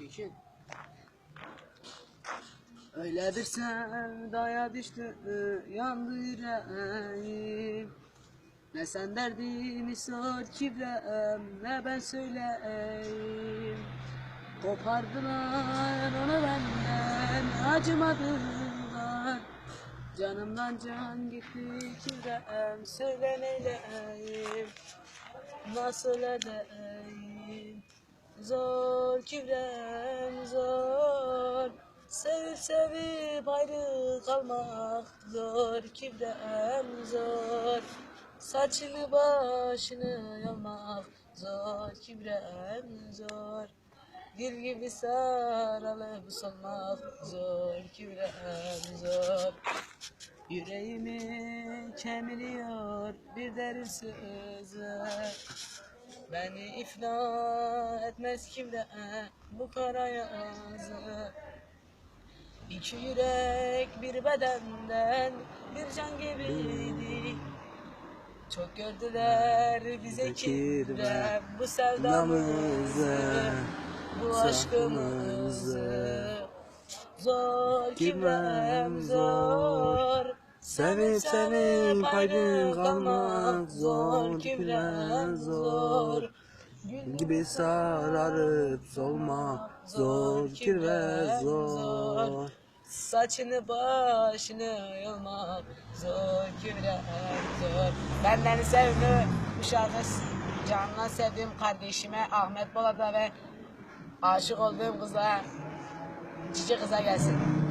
Çekil. Öyle bir sevdaya düştü yandı yüreğim. Ne sen derdini sor kibrem ne ben söyleyeyim. Kopardılar onu benden acımadılar Canımdan can gitti kibrem söyle neyleyeyim Nasıl edeyim Zor kibrem zor. Sevip sevip ayrı kalmak zor kibrem zor. Saçını başını yolmak zor kibrem zor. Gül gibi sarılıp solmak zor kibrem zor. Yüreğimi kemiriyor bir derin sözü Beni iflah etmez kimde bu kara yazı. İki yürek bir bedenden bir can gibiydi. Çok gördüler bize kirve bu sevdamızı Bu aşkımızı. Zor kibrem zor Sevip sevip ayrı kalmak zor kibrem zor. Gül gibi sararıp solma zor kirve zor. Saçını başını yolmak zor kibrem zor. Benden sevdi bu şarkı canına sevdiğim kardeşime Ahmet Bolat'a ve aşık olduğum kıza Cici kıza gelsin